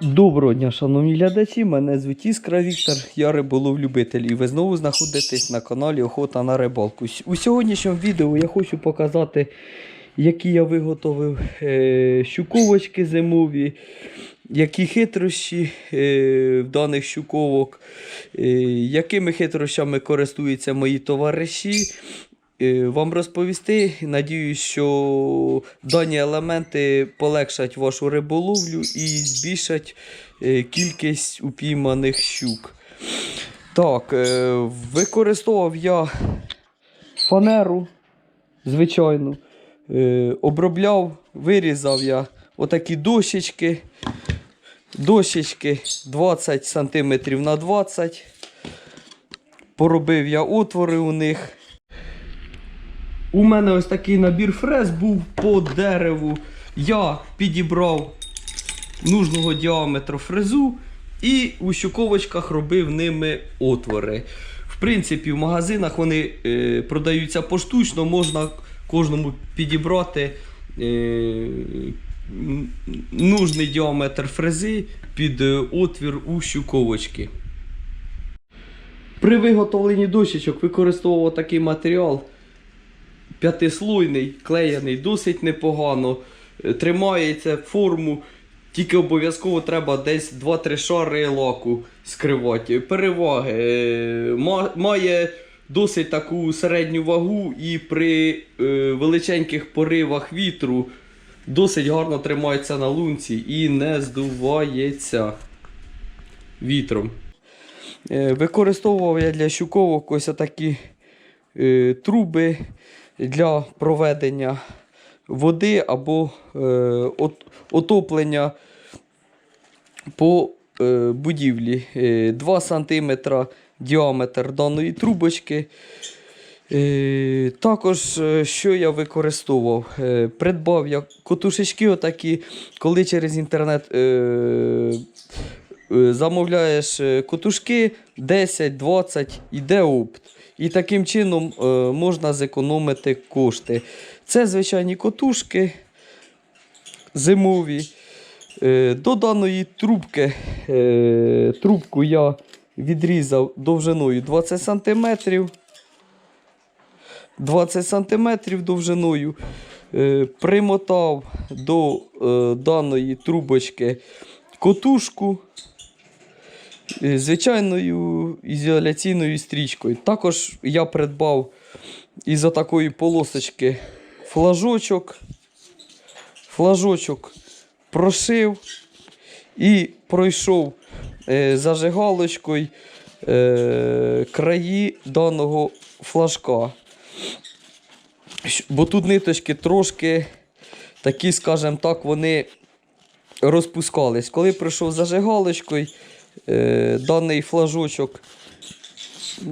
Доброго дня, шановні глядачі. Мене звуть Іскра Віктор, я риболов-любитель, і ви знову знаходитесь на каналі Охота на рибалку. У сьогоднішньому відео я хочу показати, які я виготовив е, щуковочки зимові, які хитрощі е, в даних щуковок, е, якими хитрощами користуються мої товариші. Е, Вам розповісти. Надіюсь, що дані елементи полегшать вашу риболовлю і збільшать е, кількість упійманих щук. Так, е, використовував я фанеру, звичайно. Е, Обробляв, вирізав я отакі дощечки. Дощечки 20 см на 20 Поробив я отвори у них. У мене ось такий набір фрез був по дереву. Я підібрав нужного діаметру фрезу і у щуковочках робив ними отвори. В принципі, в магазинах вони е, продаються поштучно, можна кожному підібрати е, нужний діаметр фрези під е, отвір у щуковочки. При виготовленні дощечок використовував такий матеріал п'ятислойний, клеєний досить непогано. Е, Тримається форму, тільки обов'язково треба десь 2-3 шари лаку скривати. Переваги. е, Має досить таку середню вагу і при е, величеньких поривах вітру досить гарно тримається на лунці і не здувається вітром. Використовував я для щуковок ось такі труби для проведення води або е, от, отоплення по е, будівлі. Е, 2 см діаметр даної трубочки. Е, також, е, що я використовував? Е, придбав я котушечки отакі, коли через інтернет е, е, замовляєш е, котушки 10-20, іде опт. І таким чином е, можна зекономити кошти. Це звичайні котушки зимові. Е, до даної трубки е, трубку я відрізав довжиною 20 см. 20 см довжиною. Примотав до даної трубочки котушку звичайною ізоляційною стрічкою. Також я придбав із такої полосочки флажочок. Флажочок прошив і пройшов е, зажигалочкою е, краї даного флажка. Бо тут ниточки трошки такі, скажімо так, вони розпускались. Коли пройшов зажигалочкою, е, даний флажочок,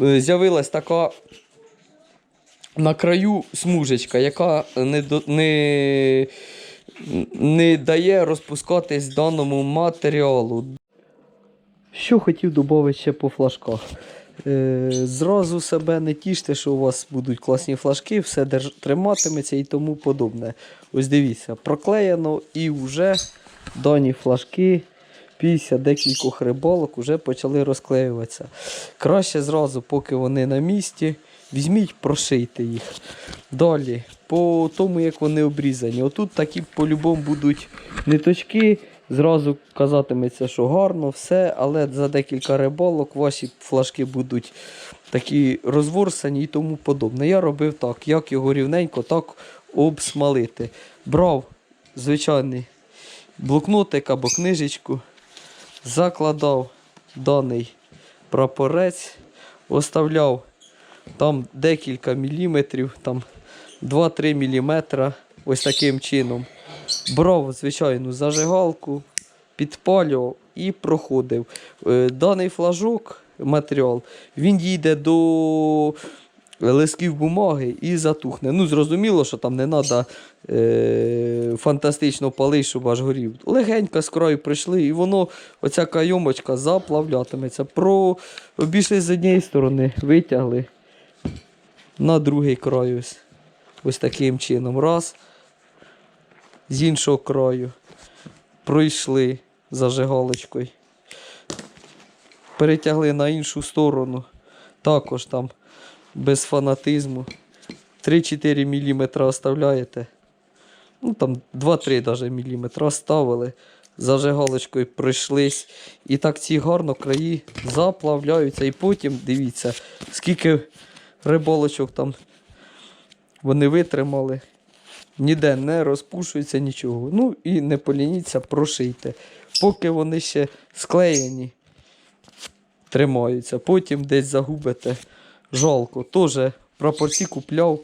е, з'явилась така на краю смужечка, яка не, не, не дає розпускатись даному матеріалу. Що хотів додати ще по флажках. Е, зразу себе не тіште, що у вас будуть класні флажки, все держ... триматиметься і тому подобне. Ось дивіться, проклеєно і вже дані флажки після декількох рибалок вже почали розклеюватися. Краще зразу, поки вони на місці, візьміть, прошийте їх. Далі, по тому, як вони обрізані. Отут такі по-любому будуть ниточки. Зразу казатиметься, що гарно, все, але за декілька рибалок ваші флажки будуть такі розворсані і тому подобне. Я робив так, як його рівненько так обсмалити. Брав звичайний блокнотик або книжечку, закладав даний прапорець, оставляв там декілька міліметрів, там 2-3 міліметра, ось таким чином. Брав звичайну зажигалку, підпалював і проходив. Е, Даний флажок, матеріал, він дійде до листків бумаги і затухне. Ну, зрозуміло, що там не треба е, фантастично палити, щоб аж горів. Легенько з краю прийшли, і воно, оця кайомочка заплавлятиметься. Про обійшли з однієї сторони, витягли на другий край ось. Ось таким чином. Раз. З іншого краю. Пройшли. зажигалочкою. Перетягли на іншу сторону. Також там без фанатизму. 3-4 мм оставляєте. Ну там 2-3 даже мм оставили. Зажигалочкою пройшлись. І так ці гарно краї заплавляються. І потім дивіться, скільки риболочок там вони витримали. Ніде не розпушується нічого. Ну і не полініться, прошийте. Поки вони ще склеєні, тримаються. Потім десь загубите. Жалко. Тоже прапорці купляв.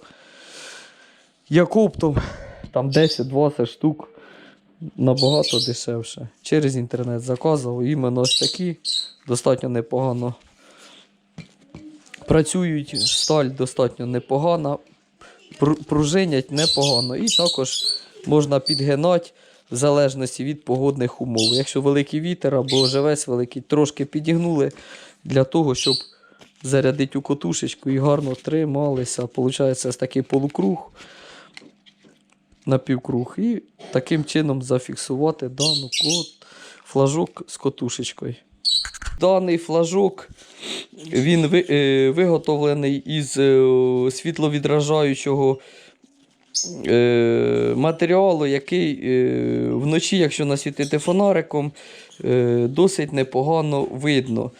Як оптом, там 10-20 штук. Набагато дешевше. Через інтернет заказував. Іменно ось такі достатньо непогано. Працюють, сталь достатньо непогана, пружинять непогано. І також можна підгинати в залежності від погодних умов. Якщо великий вітер або живець великий, трошки підігнули для того, щоб зарядити у котушечку і гарно трималися. Получається такий полукруг на півкруг. І таким чином зафіксувати дану кот, флажок з котушечкою. Даний флажок він е, виготовлений із е, світловідражаючого е, матеріалу, який вночі, якщо насвітити фонариком, досить непогано видно.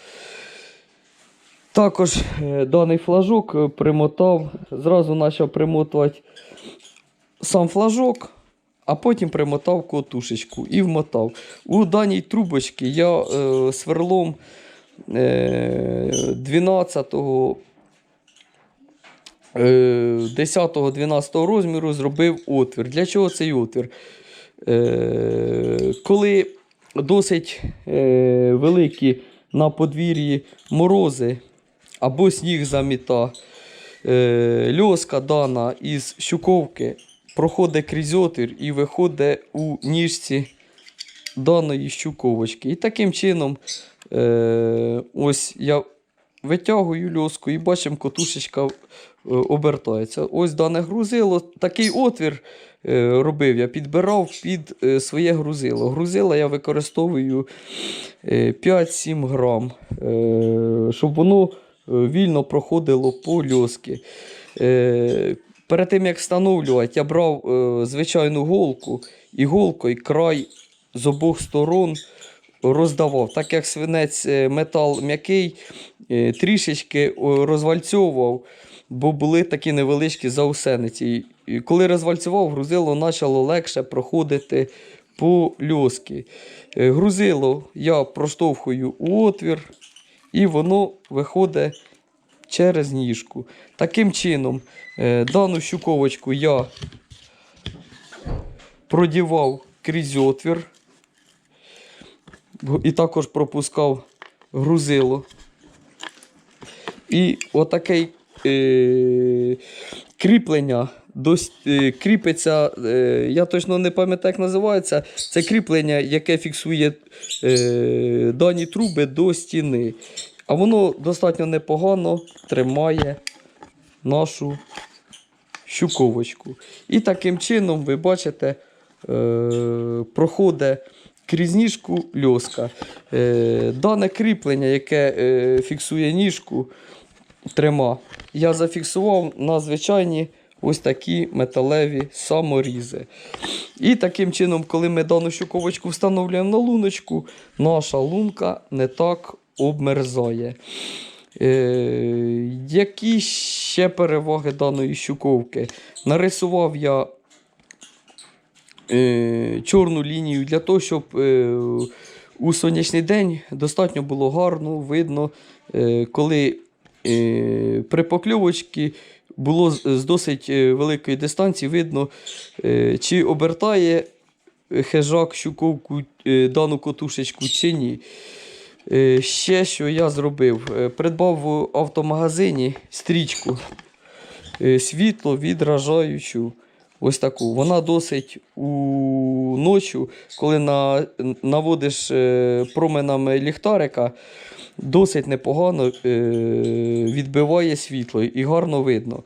Також е, даний флажок е, примотав, зразу почав примотувати сам флажок, а потім примотав котушечку і вмотав. У даній трубочці я е, сверлом е, 12-го. 10-12 розміру зробив отвір. Для чого цей отвір? Е, коли досить е, великі на подвір'ї морози або сніг заміта, е, льоска дана із щуковки проходить крізь отвір і виходить у ніжці даної щуковочки. І таким чином, е, ось я витягую льоску і бачимо, котушечка е, обертається. Ось дане грузило, такий отвір робив, я підбирав під своє грузило. Грузило я використовую е, 5-7 грам, щоб воно вільно проходило по льоски. Е, Перед тим як встановлювати, я брав е, звичайну голку і голкою край з обох сторон роздавав. Так як свинець е, метал м'який, е, трішечки розвальцьовував, бо були такі невеличкі заусениці. Коли розвальцював, грузило почало легше проходити по льоски. Е, Грузило я проштовхую у отвір, і воно виходить через ніжку. Таким чином, е, дану щуковочку я продівав крізь отвір. І також пропускав грузило. І отаке е, кріплення дос, е, кріпиться, е, я точно не пам'ятаю, як називається. Це кріплення, яке фіксує е, дані труби до стіни. А воно достатньо непогано тримає нашу щуковочку. І таким чином, ви бачите, проходить крізь ніжку льоска. Дане кріплення, яке фіксує ніжку, трима, я зафіксував на звичайні ось такі металеві саморізи. І таким чином, коли ми дану щуковочку встановлюємо на луночку, наша лунка не так обмерзає. Е, які ще переваги даної щуковки? Нарисував я е, чорну лінію для того, щоб е, у сонячний день достатньо було гарно видно, е, коли е, при покльовочці було з досить е, великої дистанції видно, е, чи обертає хижак щуковку е, дану котушечку чи ні. Е, Ще що я зробив, Е, придбав в автомагазині стрічку е, світло відражаючу. Ось таку. Вона досить у ночі, коли на, наводиш е, променами ліхтарика, досить непогано е, відбиває світло і гарно видно.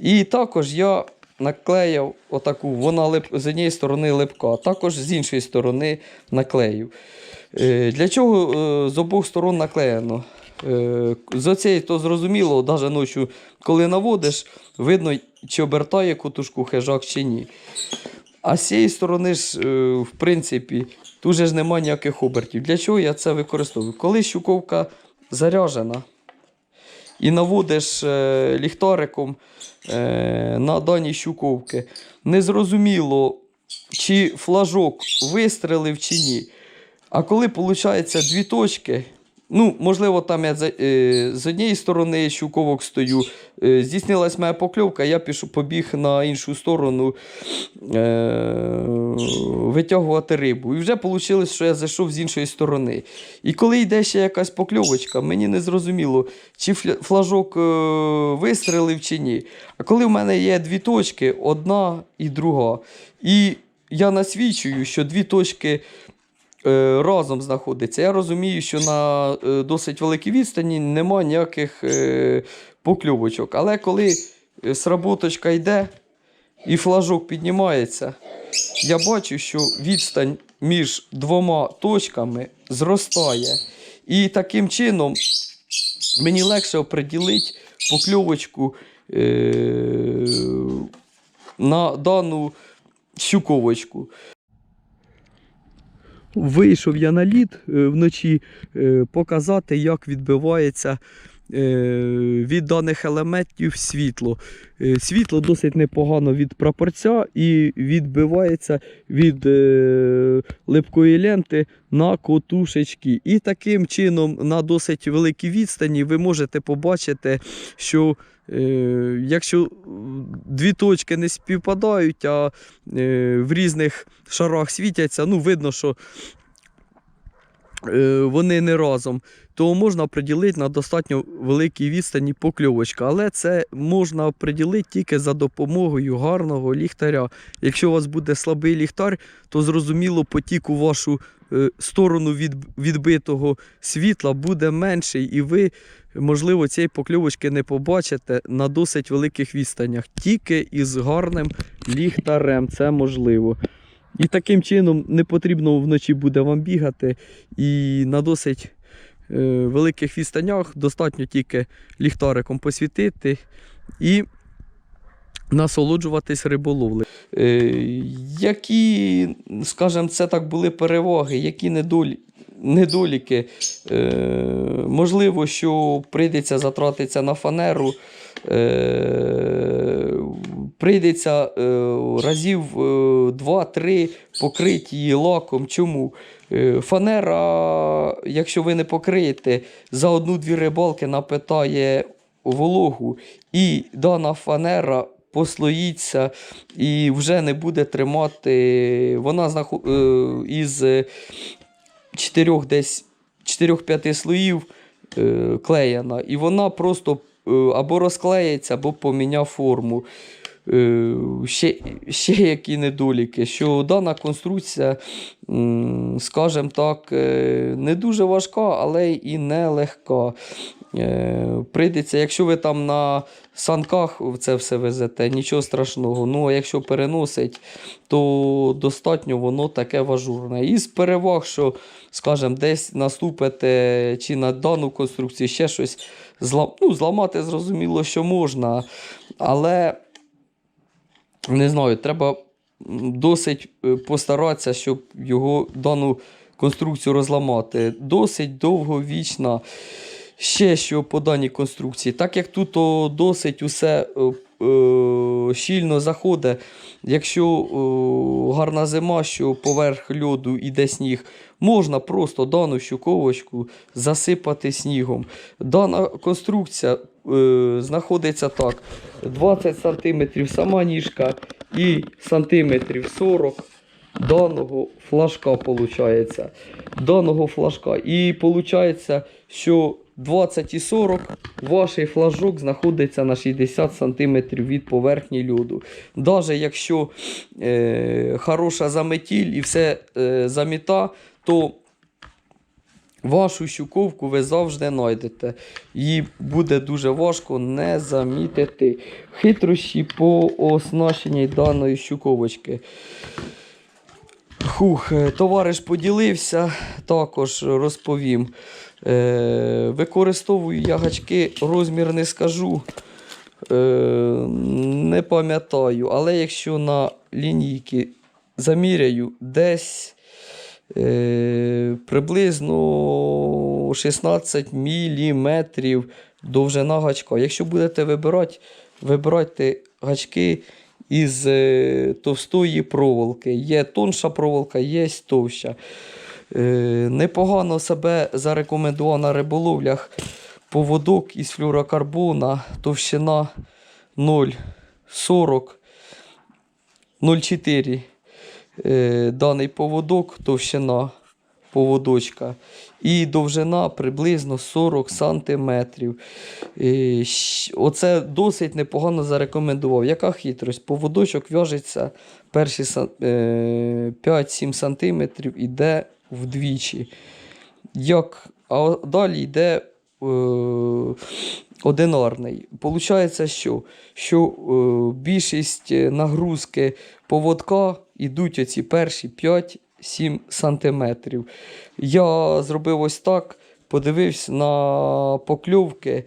І також я наклеїв отаку, вона лип, з однієї сторони липка, також з іншої сторони наклеїв. Е, Для чого е, з обох сторон наклеєно? З оцеї то зрозуміло, навіть ночі, коли наводиш, видно, чи обертає котушку хижак чи ні. А з цієї сторони ж, е, в принципі, тут же ж немає ніяких обертів. Для чого я це використовую? Коли щуковка заряжена і наводиш е, ліхтариком е, на дані щуковки, незрозуміло, чи флажок вистрелив чи ні. А коли виходить дві точки, ну, можливо, там я з однієї сторони щуковок стою, здійснилась моя покльовка, я пішов, побіг на іншу сторону е, витягувати рибу. І вже вийшло, що я зайшов з іншої сторони. І коли йде ще якась покльовочка, мені не зрозуміло, чи флажок е, вистрелив чи ні. А коли в мене є дві точки, одна і друга, і я насвідчую, що дві точки е, разом знаходиться. Я розумію, що на е, досить великій відстані нема ніяких е, покльовочок. Але коли е, сработочка йде і флажок піднімається, я бачу, що відстань між двома точками зростає. І таким чином мені легше оприділити покльовочку е, на дану щуковочку. Вийшов я на лід е, вночі е, показати, як відбивається від даних елементів світло. Е, Світло досить непогано від прапорця і відбивається від е, липкої ленти на котушечки. І таким чином на досить великій відстані ви можете побачити, що е, якщо дві точки не співпадають, а е, в різних шарах світяться, ну видно, що е, вони не разом, то можна приділити на достатньо великій відстані покльовочка. Але це можна приділити тільки за допомогою гарного ліхтаря. Якщо у вас буде слабий ліхтар, то зрозуміло потік у вашу е, сторону від, відбитого світла буде менший, і ви, можливо, цієї покльовочки не побачите на досить великих відстанях. Тільки із гарним ліхтарем це можливо. І таким чином не потрібно вночі буде вам бігати. І на досить великих відстанях достатньо тільки ліхтариком посвітити і насолоджуватись риболовлею. Е, які, скажімо, це так були переваги, які недолі, недоліки. Е, можливо, що прийдеться затратитися на фанеру. Е, прийдеться е, разів е, 2-3 покрити її лаком. Чому? Е, фанера, якщо ви не покриєте, за одну-дві рибалки напитає вологу, і дана фанера послоїться і вже не буде тримати. Вона е, із 4 десь 4-5 слоїв е, клеєна, і вона просто або розклеїться, або поміняє форму. Е, ще, ще які недоліки, що дана конструкція, скажімо так, е, не дуже важка, але і не легка. Е, Прийдеться, якщо ви там на санках це все везете, нічого страшного. Ну, а якщо переносить, то достатньо воно таке важурне. Із переваг, що, скажімо, десь наступите чи на дану конструкцію ще щось злам... ну, зламати, зрозуміло, що можна. Але не знаю, треба досить е, постаратися, щоб його дану конструкцію розламати. Досить довговічна. Ще що по даній конструкції, так як тут о, досить усе е, е, щільно заходить, якщо о, гарна зима, що поверх льоду іде сніг, можна просто дану щуковочку засипати снігом. Дана конструкція знаходиться так: 20 см сама ніжка і сантиметрів 40 даного флажка виходить. Даного флажка. І виходить, що 20 і 40 ваш флажок знаходиться на 60 см від поверхні льоду. Навіть якщо е, хороша заметіль і все е, заміта, то вашу щуковку ви завжди знайдете. Її буде дуже важко не замітити. Хитрощі по оснащенні даної щуковочки. Хух, е, товариш поділився, також розповім. Е, використовую я гачки, розмір не скажу. Е, не пам'ятаю, але якщо на лінійки заміряю десь приблизно 16 мм довжина гачка. Якщо будете вибирати, вибирайте гачки із е, товстої проволоки. Є тонша проволока, є товща. Е, непогано себе зарекомендував на риболовлях поводок із флюрокарбона, товщина 0,40 0,4 е, даний поводок, товщина поводочка. І довжина приблизно 40 см. Оце досить непогано зарекомендував. Яка хитрость? Поводочок в'яжеться перші е, 5-7 см іде вдвічі. Як, а далі йде е, одинарний. Получається, що, що е, більшість нагрузки поводка йдуть оці перші 5-7 сантиметрів. Я зробив ось так, подивився на покльовки.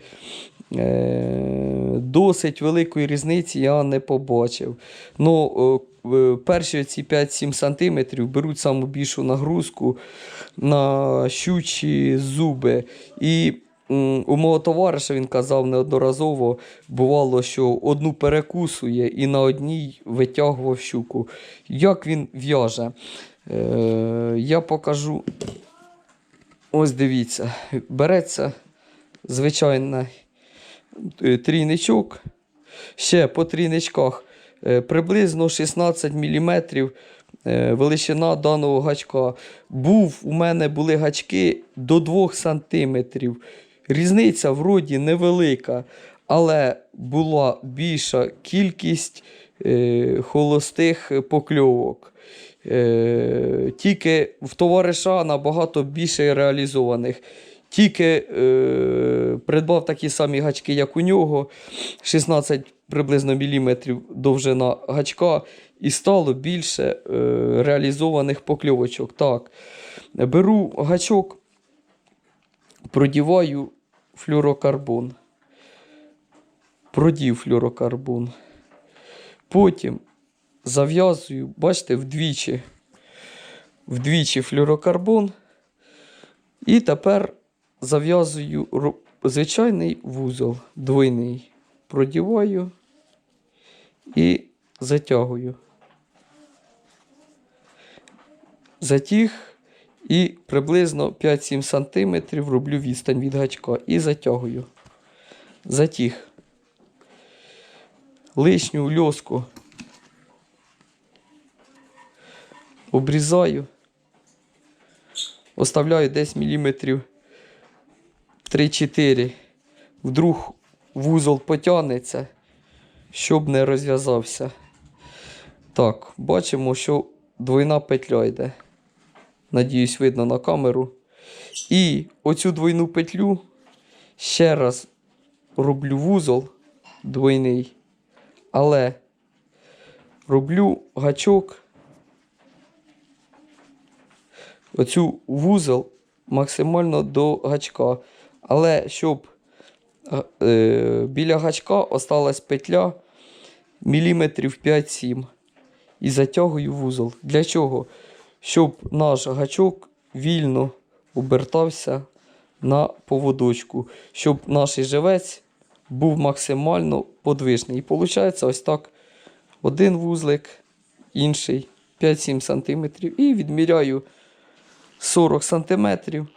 Е, досить великої різниці я не побачив. Ну, е, е, перші ці 5-7 см беруть саму більшу нагрузку на щучі зуби. І у мого товариша він казав неодноразово, бувало, що одну перекусує і на одній витягував щуку. Як він в'яже? Е, я покажу. Ось дивіться, береться звичайний е, трійничок. Ще по трійничках е, приблизно 16 мм величина даного гачка. Був у мене були гачки до 2 см. Різниця вроді невелика, але була більша кількість е, холостих покльовок. Е, тільки в товариша набагато більше реалізованих. Тільки е, придбав такі самі гачки, як у нього, 16 приблизно міліметрів довжина гачка, і стало більше е, реалізованих покльовочок. Так, беру гачок, продіваю флюрокарбон. Продів флюрокарбон. Потім зав'язую, бачите, вдвічі, вдвічі флюрокарбон. І тепер зав'язую звичайний вузол двойний. Продіваю і затягую. Затяг і приблизно 5-7 см роблю відстань від гачка і затягую. Затяг. Лишню льоску обрізаю. Оставляю десь міліметрів 3-4. Вдруг вузол потягнеться, щоб не розв'язався. Так, бачимо, що двойна петля йде. Надіюсь, видно на камеру. І оцю двойну петлю ще раз роблю вузол двойний, але роблю гачок оцю вузол максимально до гачка. Але щоб е, е, біля гачка осталась петля міліметрів 5-7. І затягую вузол. Для чого? Щоб наш гачок вільно обертався на поводочку, щоб наш живець був максимально подвижний. І виходить ось так: один вузлик, інший 5-7 см. І відміряю 40 сантиметрів.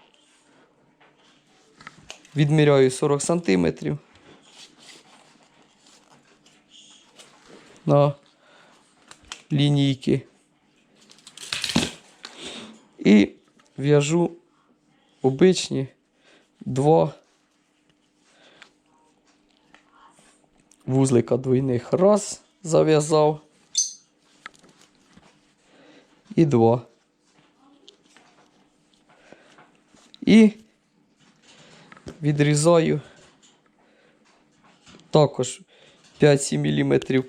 Відміряю 40 сантиметрів. На лінійки. І в'яжу обичні два вузлика двойних. Раз, зав'язав. І два. І відрізаю також 5-7 мм.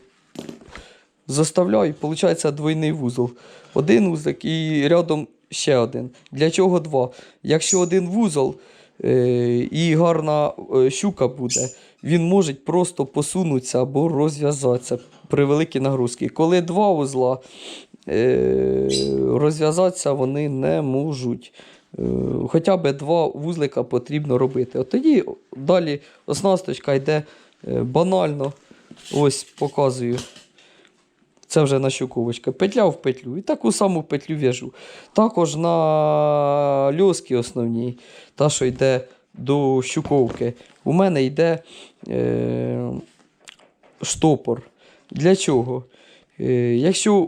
Заставляю, виходить двойний вузол. Один вузлик і рядом ще один. Для чого два? Якщо один вузол е, і гарна е, щука буде, він може просто посунутися або розв'язатися при великій нагрузці. Коли два вузла, е, розв'язатися вони не можуть. Хоча б два вузлика потрібно робити. От тоді далі оснасточка йде банально. Ось показую. Це вже на щуковочка. Петля в петлю. І таку саму петлю в'яжу. Також на льоски основній, та, що йде до щуковки, у мене йде е, штопор. Для чого? Е, якщо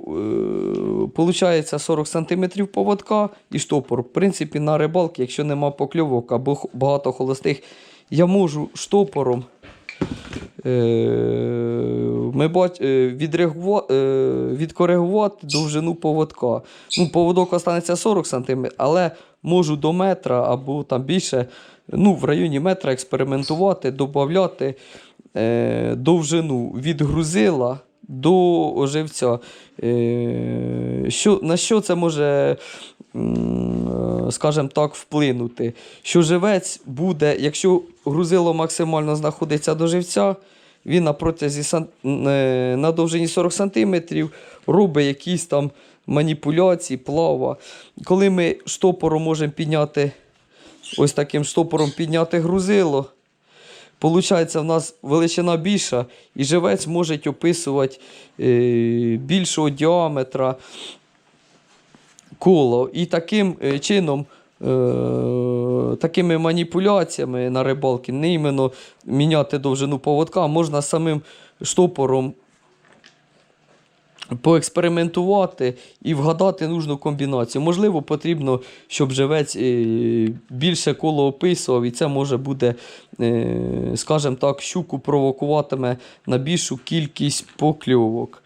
виходить 40 см поводка і штопор, в принципі, на рибалки, якщо нема покльовок або багато холостих, я можу штопором ми бач, е, відреагува- е, відкоригувати довжину поводка. Ну, поводок останеться 40 см, але можу до метра або там більше, ну, в районі метра експериментувати, додати е, довжину від грузила до оживця. Е, що, на що це може, е, скажімо так, вплинути? Що живець буде, якщо грузило максимально знаходиться до живця, він на протязі е, на довжині 40 см робить якісь там маніпуляції, плава. Коли ми штопором можемо підняти, ось таким штопором підняти грузило, Получається, в нас величина більша, і живець може описувати е, більшого діаметра коло. І таким е, чином, такими маніпуляціями на рибалки, не іменно міняти довжину поводка, можна самим штопором поекспериментувати і вгадати нужну комбінацію. Можливо, потрібно, щоб живець е, більше коло описував, і це може буде, е, скажімо так, щуку провокуватиме на більшу кількість покльовок.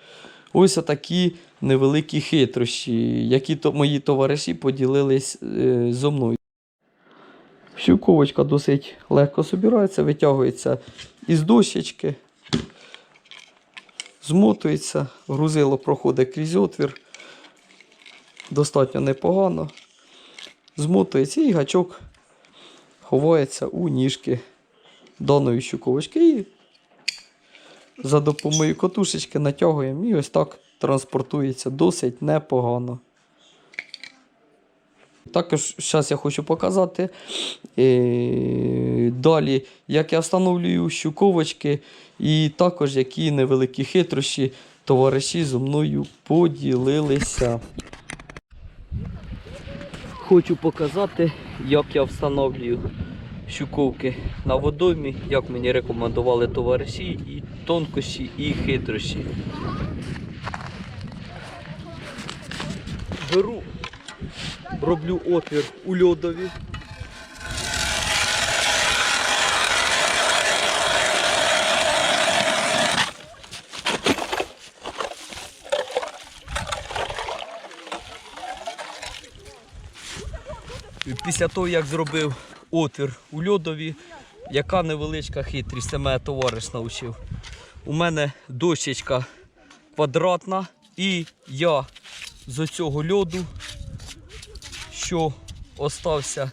Ось такі невеликі хитрощі, які то мої товариші поділились е, зо мною. Щуковочка досить легко собирається, витягується із дощечки змотується, грузило проходить крізь отвір. Достатньо непогано. Змотується і гачок ховається у ніжки даної щуковочки. І за допомогою котушечки натягуємо і ось так транспортується досить непогано. Також зараз я хочу показати е, далі, як я встановлюю щуковочки, і також які невеликі хитрощі товариші зі мною поділилися. Хочу показати, як я встановлюю щуковки на водоймі, як мені рекомендували товариші, і тонкощі, і хитрощі. Беру роблю отвір у льодові. Після того, як зробив отвір у льодові, яка невеличка хитрість, це мене товариш навчив. У мене дощечка квадратна, і я з оцього льоду що остався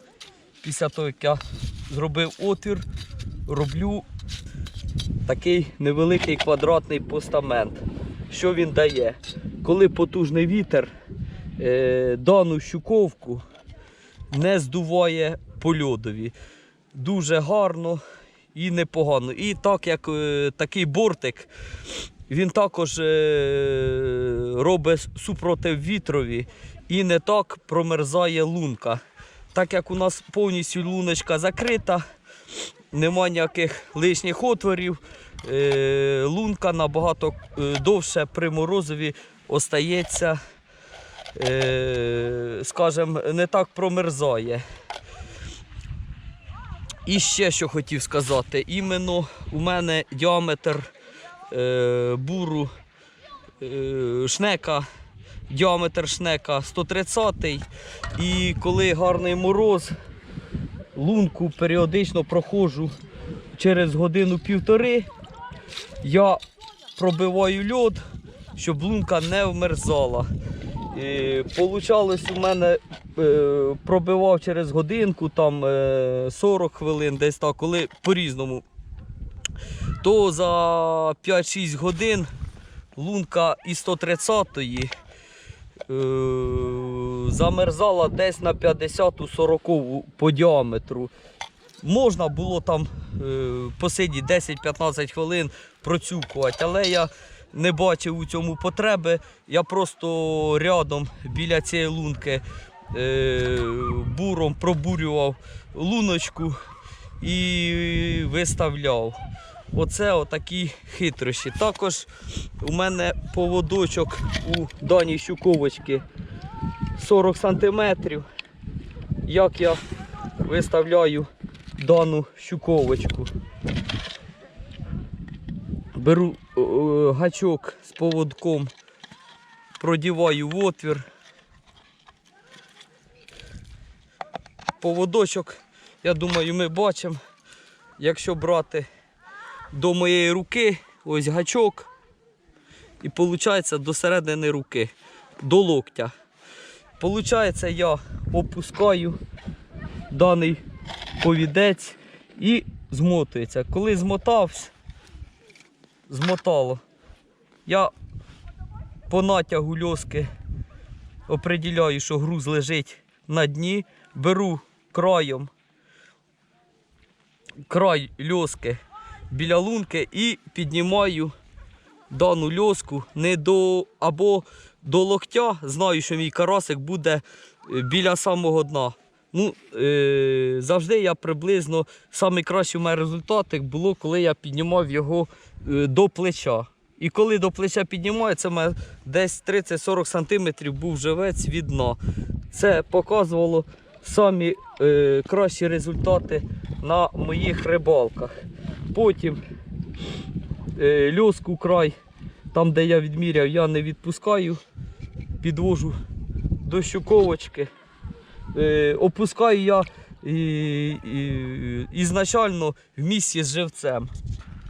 після того, як я зробив отвір, роблю такий невеликий квадратний постамент. Що він дає? Коли потужний вітер е, дану щуковку не здуває по льодові. Дуже гарно і непогано. І так як е, такий бортик, він також е, робить супротив вітрові і не так промерзає лунка. Так як у нас повністю луночка закрита, нема ніяких лишніх отворів, е, лунка набагато е, довше при морозові остається, е, скажімо, не так промерзає. І ще що хотів сказати, іменно у мене діаметр буру шнека, діаметр шнека 130 І коли гарний мороз, лунку періодично проходжу через годину-півтори. Я пробиваю льод, щоб лунка не вмерзала. І Получалось у мене е, пробивав через годинку, там е, 40 хвилин, десь так, коли по-різному. То за 5-6 годин лунка із 130-ї е, замерзала десь на 50-40 по діаметру. Можна було там е, посидіти 10-15 хвилин процюкувати, але я не бачив у цьому потреби. Я просто рядом біля цієї лунки е, буром пробурював луночку і виставляв. Оце отакі хитрощі. Також у мене поводочок у даній щуковочки 40 см. Як я виставляю дану щуковочку. Беру е, е, гачок з поводком, продіваю в отвір. Поводочок, я думаю, ми бачимо. Якщо брати до моєї руки, ось гачок, і виходить до середини руки, до локтя. Получається, я опускаю даний повідець і змотується. Коли змотався, змотало, я по натягу льоски определяю, що груз лежить на дні, беру краєм край льоски біля лунки і піднімаю дану льоску не до або до локтя. Знаю, що мій карасик буде е, біля самого дна. Ну, е, завжди я приблизно найкращий у мене результат було, коли я піднімав його е, до плеча. І коли до плеча піднімаю, це мене десь 30-40 см був живець від дна. Це показувало самі е, кращі результати на моїх рибалках. Потім е, льоску край, там де я відміряв, я не відпускаю, підвожу до щуковочки. Е, опускаю я ізначально в місці з живцем.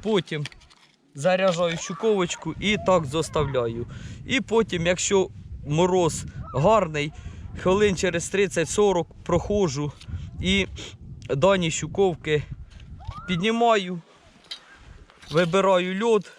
Потім заряджаю щуковочку і так зоставляю. І потім, якщо мороз гарний, хвилин через 30-40 проходжу і дані щуковки піднімаю, вибираю льод.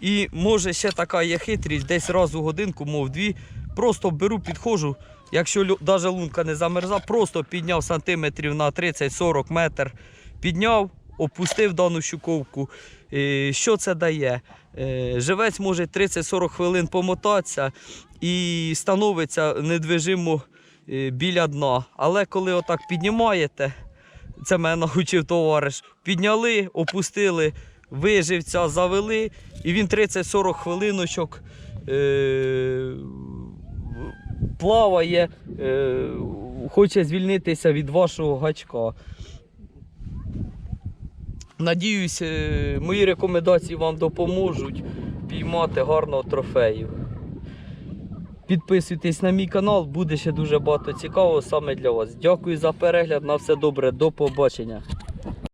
І може ще така є хитрість, десь раз у годинку, мов дві. Просто беру, підходжу. Якщо навіть лунка не замерза, просто підняв сантиметрів на 30-40 метр, підняв, опустив дану щуковку. Е, Що це дає? Е, Живець може 30-40 хвилин помотатися і становиться недвижимо е, біля дна. Але коли отак піднімаєте, це мене навчив товариш, підняли, опустили, ви живця завели, і він 30-40 хвилиночок е, плаває, е, хоче звільнитися від вашого гачка. Надіюсь, е, мої рекомендації вам допоможуть піймати гарного трофею. Підписуйтесь на мій канал, буде ще дуже багато цікавого саме для вас. Дякую за перегляд. На все добре, до побачення.